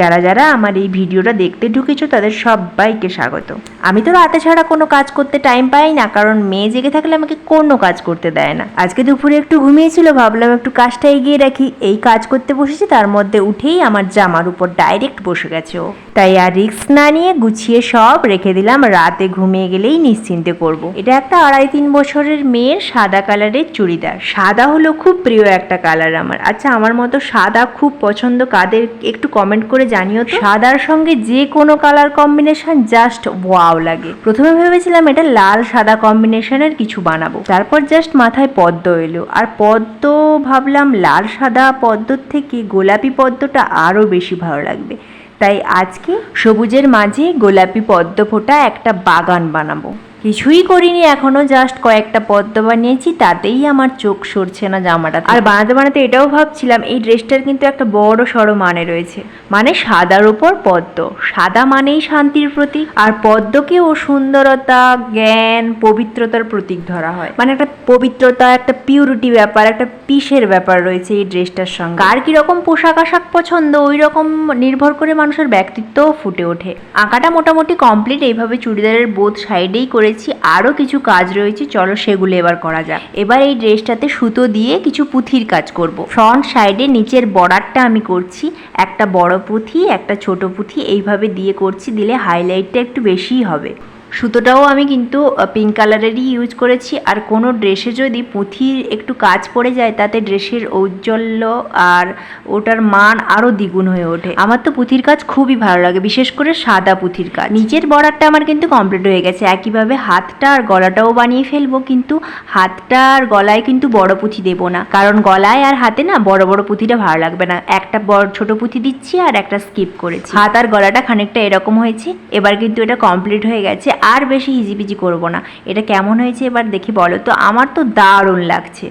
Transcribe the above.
যারা যারা আমার এই ভিডিওটা দেখতে ঢুকেছো, তাদের সবাইকে স্বাগত। আমি তো রাতে ছাড়া কোনো কাজ করতে টাইম পাই না, কারণ মেয়ে জেগে থাকলে আমাকে কোনো কাজ করতে দেয় না। আজকে দুপুরে একটু ঘুমিয়েছিল, ভাবলাম একটু কাজটা এগিয়ে রাখি। এই কাজ করতে বসেছি, তার মধ্যে উঠেই আমার জামার উপর ডাইরেক্ট বসে গেছে ও। তাই আর রিক্স না নিয়ে গুছিয়ে সব রেখে দিলাম, রাতে ঘুমিয়ে গেলেই নিশ্চিন্তে করব। এটা একটা আড়াই তিন বছরের মেয়ের সাদা কালারের চুড়িদার। সাদা হলো খুব প্রিয় একটা কালার আমার। আচ্ছা আমার মতো সাদা খুব পছন্দ কাদের একটু কমেন্ট করে জানিও তো। সাদার সঙ্গে যে কোনো কালার কম্বিনেশন জাস্ট ওয়াও লাগে। প্রথমে ভেবেছিলাম এটা লাল সাদা কম্বিনেশনের কিছু বানাবো। তারপর জাস্ট মাথায় পদ্ম এলো। আর পদ্ম ভাবলাম লাল সাদা পদ্মর থেকে গোলাপি পদ্মটা আরও বেশি ভালো লাগবে। তাই আজকে সবুজের মাঝে গোলাপি পদ্ম ফোটা একটা বাগান বানাবো। কিছুই করিনি, এখনও জাস্ট কয়েকটা পদ্ম বানিয়েছি, তাতেই আমার চোখ সরছে না জামাটা। আর বানাতে বানাতে এটাও ভাবছিলাম, এই ড্রেসটার কিন্তু একটা বড় সড়ো মানে রয়েছে। মানে সাদার উপর পদ্ম। সাদা মানেই শান্তির প্রতীক। আর পদ্মকে ও সুন্দরতা, জ্ঞান, পবিত্রতার প্রতীক ধরা হয়। মানে একটা পবিত্রতা, একটা পিউরিটি ব্যাপার, একটা পিসের ব্যাপার রয়েছে এই ড্রেসটার সঙ্গে। কার কীরকম পোশাক আশাক পছন্দ ওই রকম নির্ভর করে মানুষের ব্যক্তিত্বও ফুটে ওঠে। আঁকাটা মোটামুটি কমপ্লিট এইভাবে চুড়িদারের বোধ সাইডেই করেছি আরও কিছু কাজ রয়েছে, চলো সেগুলো এবার করা যাক। এবার এই ড্রেসটাতে সুতো দিয়ে কিছু পুঁথির কাজ করব। ফ্রন্ট সাইডে নিচের বর্ডারটা আমি করছি, একটা বড় পুঁথি, একটা ছোট পুঁথি, এইভাবে দিয়ে করছি, দিলে হাইলাইটটা একটু বেশিই হবে। সুতোটাও আমি কিন্তু পিঙ্ক কালারেরই ইউজ করেছি। আর কোনো ড্রেসে যদি পুঁথির একটু কাজ পড়ে যায়, তাতে ড্রেসের ঔজ্জ্বল্য আর ওটার মান আরও দ্বিগুণ হয়ে ওঠে। আমার তো পুঁথির কাজ খুবই ভালো লাগে, বিশেষ করে সাদা পুঁথির কাজ। নিচের বর্ডারটা আমার কিন্তু কমপ্লিট হয়ে গেছে। একইভাবে হাতটা আর গলাটাও বানিয়ে ফেলব, কিন্তু হাতটা আর গলায় কিন্তু বড় পুঁথি দেবো না। কারণ গলায় আর হাতে না বড় বড় পুঁথিটা ভালো লাগবে না। একটা বড় ছোট পুঁথি দিচ্ছি আর একটা স্কিপ করেছি। হাত আর গলাটা খানিকটা এরকম হয়েছে, এবার কিন্তু এটা কমপ্লিট হয়ে গেছে। আর বেশি হিজিবিজি করব না। এটা কেমন হয়েছে এবার দেখি বলো? তো আমার তো দারুণ লাগছে।